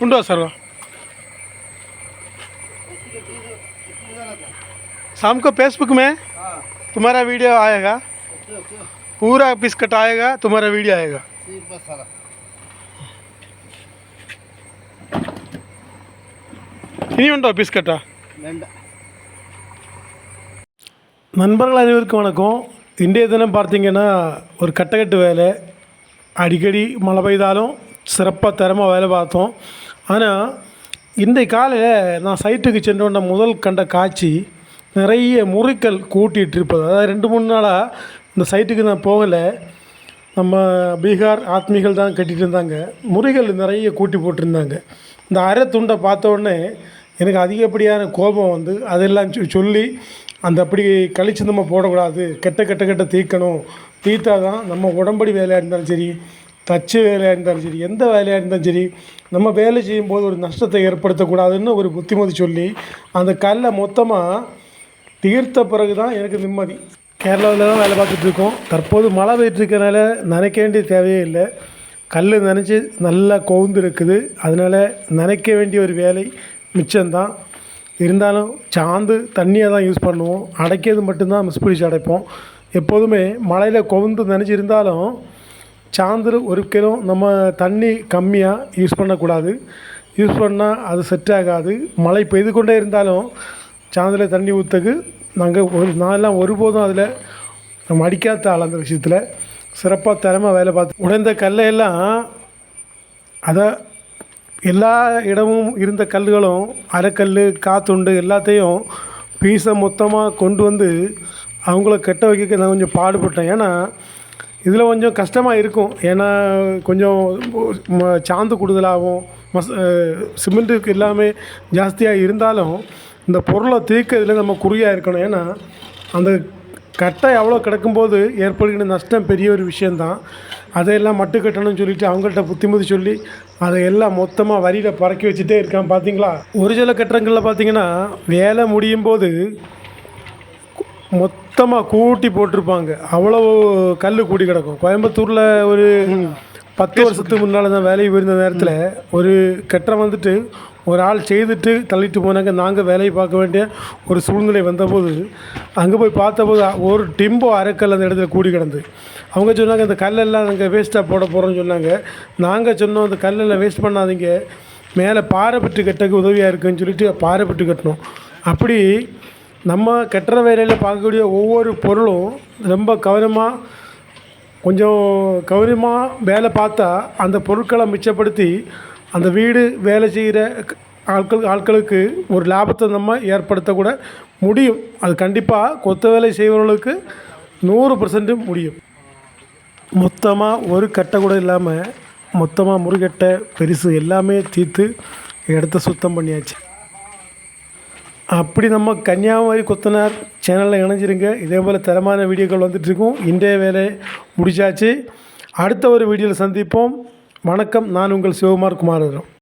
Undo sir शाम को Facebook में हाँ तुम्हारा वीडियो आएगा ओके ओके पूरा पीस कट आएगा तुम्हारा वीडियो आएगा ठीक बस सारा இனி உண்டோ பீஸ் கட்டா வேண்டாம் நண்பர்கள் அனைவருக்கும் வணக்கம் இன்றைய தினம் பார்த்தீங்கன்னா ஒரு கட்டக்கட்டு வேலை அடிக்கடி மழை பெய்தாலும் சிறப்பாக தரமாக வேலை பார்த்தோம் ஆனால் இன்றைய காலையில் நான் சைட்டுக்கு சென்றோன்ன முதல் கண்ட காட்சி நிறைய முறிக்கல் கூட்டிகிட்டு இருப்பது அதாவது ரெண்டு மூணு நாளாக இந்த சைட்டுக்கு நான் போகலை. நம்ம பீகார் ஆத்மிகள் தான் கட்டிகிட்டு இருந்தாங்க முறிகள் நிறைய கூட்டி போட்டிருந்தாங்க. இந்த அரை துண்டை பார்த்த உடனே எனக்கு அதிகப்படியான கோபம் வந்து அதெல்லாம் சொல்லி அந்த அப்படி கழிச்சு நம்ம போடக்கூடாது. கெட்ட கெட்ட கெட்ட தீர்க்கணும். தீர்த்தா தான் நம்ம உடம்படி வேலையாக இருந்தாலும் சரி தச்சு வேலையாக இருந்தாலும் சரி எந்த வேலையாக இருந்தாலும் சரி நம்ம வேலை செய்யும்போது ஒரு நஷ்டத்தை ஏற்படுத்தக்கூடாதுன்னு ஒரு புத்திமதி சொல்லி அந்த கல்லை மொத்தமாக தீர்த்த பிறகு தான் எனக்கு நிம்மதி. கேரளாவில் தான் வேலை பார்த்துட்ருக்கோம். தற்போது மழை பெய்ட்டு நினைக்க நனைக்க வேண்டிய தேவையே இல்லை. கல் நினச்சி நல்லா கவுந்து இருக்குது. அதனால் நனைக்க வேண்டிய ஒரு வேலை மிச்சம்தான். இருந்தாலும் சாந்து தண்ணியை தான் யூஸ் பண்ணுவோம். அடைக்கிறது மட்டும்தான் மிஸ் பிடிச்சி அடைப்போம். எப்போதுமே மழையில் கவுந்து நனைச்சிருந்தாலும் சாந்து ஒரு நம்ம தண்ணி கம்மியாக யூஸ் பண்ணக்கூடாது. யூஸ் பண்ணால் அது செட் ஆகாது. மழை பெய்து கொண்டே இருந்தாலும் சாந்தில் தண்ணி ஊற்றுக்கு நாங்கள் ஒரு நான்லாம் ஒருபோதும் அதில் நம்ம அடிக்காத ஆள் அந்த விஷயத்தில். சிறப்பாக திறமை வேலை பார்த்து உடைந்த கல்லையெல்லாம் அதை எல்லா இடமும் இருந்த கல்லுகளும் அரைக்கல் காத்துண்டு எல்லாத்தையும் பீஸை மொத்தமாக கொண்டு வந்து அவங்கள கெட்ட வைக்க நான் கொஞ்சம் பாடுபட்டேன். ஏன்னா இதில் கொஞ்சம் கஷ்டமாக இருக்கும். ஏன்னா கொஞ்சம் சாந்து கூடுதலாகும் மஸ் சிமெண்ட்டுக்கு எல்லாமே ஜாஸ்தியாக இருந்தாலும் இந்த பொருளை தீர்க்கறதுல நம்ம குறியாக இருக்கணும். ஏன்னா அந்த கட்டை எவ்வளோ கிடக்கும்போது ஏற்படுகின்ற நஷ்டம் பெரிய ஒரு விஷயந்தான் அதையெல்லாம் மட்டு கட்டணும்னு சொல்லிட்டு அவங்கள்ட்ட புத்திமதி சொல்லி அதை எல்லாம் மொத்தமாக வரியில் பறக்கி வச்சுட்டே இருக்கான். பார்த்தீங்களா ஒரு சில கட்டங்களில் பார்த்தீங்கன்னா வேலை முடியும் போது மொத்தமாக கூட்டி போட்டிருப்பாங்க. அவ்வளோ கல் கூடி கிடக்கும். கோயம்புத்தூரில் ஒரு பத்து வருஷத்துக்கு முன்னால் தான் வேலைக்கு போயிருந்த நேரத்தில் ஒரு கெட்டம் வந்துட்டு ஒரு ஆள் செய்துட்டு தள்ளிட்டு போனாங்க. நாங்கள் வேலையை பார்க்க வேண்டிய ஒரு சூழ்நிலை வந்தபோது அங்கே போய் பார்த்தபோது ஒரு டிம்போ அரைக்கல் அந்த இடத்துல கூடி கிடந்து. அவங்க சொன்னாங்க இந்த கல்லெல்லாம் நாங்கள் வேஸ்ட்டாக போட போகிறோம்னு சொன்னாங்க. நாங்கள் சொன்னோம் அந்த கல்லெல்லாம் வேஸ்ட் பண்ணாதீங்க. மேலே பாறைப்பட்டு கட்டக்கு உதவியாக இருக்குன்னு சொல்லிட்டு பாறைப்பட்டு கட்டணும் அப்படி நம்ம கட்டுற வேலையில் பார்க்கக்கூடிய ஒவ்வொரு பொருளும் ரொம்ப கவனமாக கொஞ்சம் கவனமாக வேலை பார்த்தா அந்த பொருட்களை மிச்சப்படுத்தி அந்த வீடு வேலை செய்கிற ஆட்கள் ஆட்களுக்கு ஒரு லாபத்தை நம்ம ஏற்படுத்தக்கூட முடியும். அது கண்டிப்பாக கொத்த வேலை செய்பவர்களுக்கு நூறு பர்சன்ட் முடியும். மொத்தமாக ஒரு கட்டை கூட இல்லாமல் மொத்தமாக முருகட்டை பெருசு எல்லாமே தீர்த்து இடத்த சுத்தம் பண்ணியாச்சு. அப்படி நம்ம கன்னியாகுமரி கொத்தனார் சேனலில் இணைஞ்சிருங்க. இதே போல் தரமான வீடியோக்கள் வந்துட்டுருக்கும். இன்றைய வேலை முடிச்சாச்சு அடுத்த ஒரு வீடியோவில் சந்திப்போம். வணக்கம். நான் உங்கள் சிவகுமார் குமாரதம்